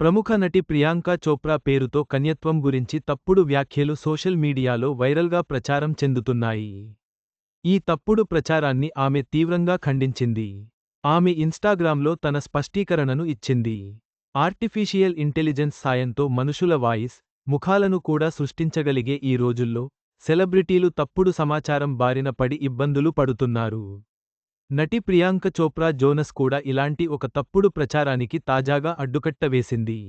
ప్రముఖ నటి ప్రియాంక చోప్రా పేరుతో కన్యత్వం గురించి తప్పుడు వ్యాఖ్యలు సోషల్ మీడియాలో వైరల్గా ప్రచారం చెందుతున్నాయి. ఈ తప్పుడు ప్రచారాన్ని ఆమె తీవ్రంగా ఖండించింది. ఆమె ఇన్స్టాగ్రామ్లో తన స్పష్టీకరణను ఇచ్చింది. ఆర్టిఫిషియల్ ఇంటెలిజెన్స్ సాయంతో మనుషుల వాయిస్ ముఖాలను కూడా సృష్టించగలిగే ఈ రోజుల్లో సెలబ్రిటీలు తప్పుడు సమాచారం బారిన పడి ఇబ్బందులు పడుతున్నారు. నటి ప్రియాంక చోప్రా జోనస్ కూడా ఇలాంటి ఒక తప్పుడు ప్రచారానికి తాజాగా అడ్డుకట్ట వేసింది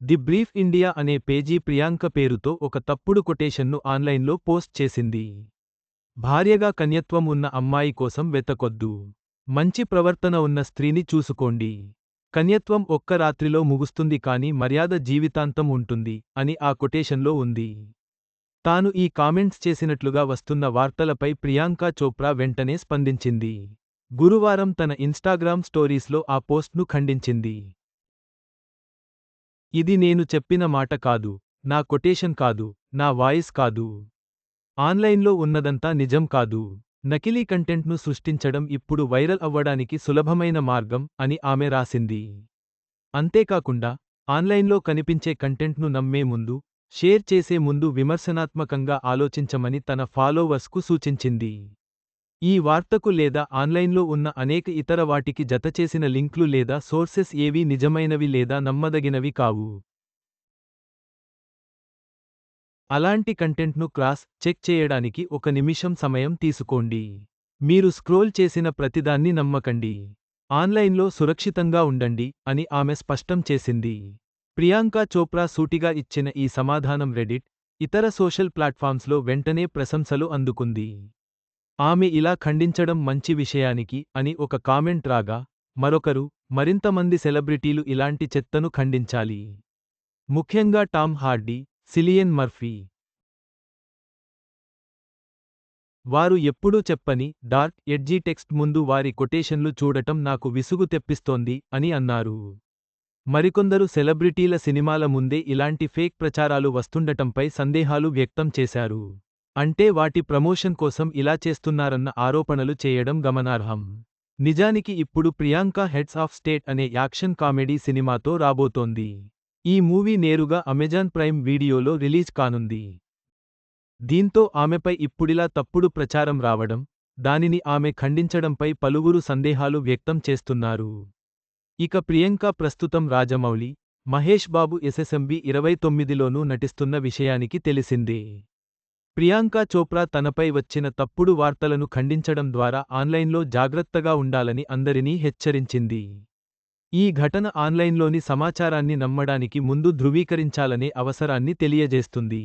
ది బ్రీఫ్ ఇండియా అనే పేజీ ప్రియాంక పేరుతో ఒక తప్పుడు కొటేషన్ను ఆన్లైన్లో పోస్ట్ చేసింది. భార్యగా కన్యత్వం ఉన్న అమ్మాయి కోసం వెతకొద్దు. మంచి ప్రవర్తన ఉన్న స్త్రీని చూసుకోండి. కన్యత్వం ఒక్క రాత్రిలో ముగుస్తుంది కాని మర్యాద జీవితాంతం ఉంటుంది అని ఆ కొటేషన్లో ఉంది. తాను ఈ కామెంట్స్ చేసినట్లుగా వస్తున్న వార్తలపై ప్రియాంక చోప్రా వెంటనే స్పందించింది. గురువారం తన ఇన్స్టాగ్రామ్ స్టోరీస్లో ఆ పోస్ట్ను ఖండించింది. ఇది నేను చెప్పిన మాట కాదు నా కొటేషన్ కాదు నా వాయిస్ కాదు. ఆన్లైన్లో ఉన్నదంతా నిజం కాదు. నకిలీ కంటెంట్ను సృష్టించడం ఇప్పుడు వైరల్ అవ్వడానికి సులభమైన మార్గం అని ఆమె రాసింది. అంతేకాకుండా ఆన్లైన్లో కనిపించే కంటెంట్ను నమ్మే ముందు షేర్ చేసే ముందు విమర్శనాత్మకంగా ఆలోచించమని తన ఫాలోవర్స్కు సూచించింది. ఈ వార్తకు లేదా ఆన్లైన్లో ఉన్న అనేక ఇతర వాటికి జతచేసిన లింక్లు లేదా సోర్సెస్ ఏవీ నిజమైనవి లేదా నమ్మదగినవి కావు. అలాంటి కంటెంట్ను క్రాస్ చెక్ చేయడానికి ఒక నిమిషం సమయం తీసుకోండి. మీరు స్క్రోల్ చేసిన ప్రతిదాన్ని నమ్మకండి. ఆన్లైన్లో సురక్షితంగా ఉండండి అని ఆమె స్పష్టం చేసింది. ప్రియాంక చోప్రా సూటిగా ఇచ్చిన ఈ సమాధానం రెడిట్ ఇతర సోషల్ ప్లాట్ఫామ్స్లో వెంటనే ప్రశంసలు అందుకుంది. ఆమె ఇలా ఖండించడం మంచి విషయానికి అని ఒక కామెంట్ రాగా మరొకరు మరింతమంది సెలబ్రిటీలు ఇలాంటి చెత్తను ఖండించాలి. ముఖ్యంగా టామ్ హార్డీ సిలియన్ మర్ఫీ. వారు ఎప్పుడూ చెప్పని డార్క్ ఎడ్జీ టెక్స్ట్ ముందు వారి కొటేషన్లు చూడటం నాకు విసుగు తెప్పిస్తోంది అని అన్నారు. మరికొందరు సెలబ్రిటీల సినిమాల ముందే ఇలాంటి ఫేక్ ప్రచారాలు వస్తుండటంపై సందేహాలు వ్యక్తం చేశారు. అంటే వాటి ప్రమోషన్ కోసం ఇలా చేస్తున్నారన్న ఆరోపణలు చేయడం గమనార్హం. నిజానికి ఇప్పుడు ప్రియాంక హెడ్స్ ఆఫ్ స్టేట్ అనే యాక్షన్ కామెడీ సినిమాతో రాబోతోంది. ఈ మూవీ నేరుగా అమెజాన్ ప్రైమ్ వీడియోలో రిలీజ్ కానుంది. దీంతో ఆమెపై ఇప్పుడిలా తప్పుడు ప్రచారం రావడం దానిని ఆమె ఖండించడంపై పలువురు సందేహాలు వ్యక్తం చేస్తున్నారు. ఇక ప్రియాంక ప్రస్తుతం రాజమౌళి మహేష్ బాబు ఎస్ఎస్ఎంబి ఇరవై తొమ్మిదిలోనూ నటిస్తున్న విషయానికి తెలిసిందే. ప్రియాంక చోప్రా తనపై వచ్చిన తప్పుడు వార్తలను ఖండించడం ద్వారా ఆన్లైన్లో జాగ్రత్తగా ఉండాలని అందరినీ హెచ్చరించింది. ఈ ఘటన ఆన్లైన్లోని సమాచారాన్ని నమ్మడానికి ముందు ధృవీకరించాలనే అవసరాన్ని తెలియజేస్తుంది.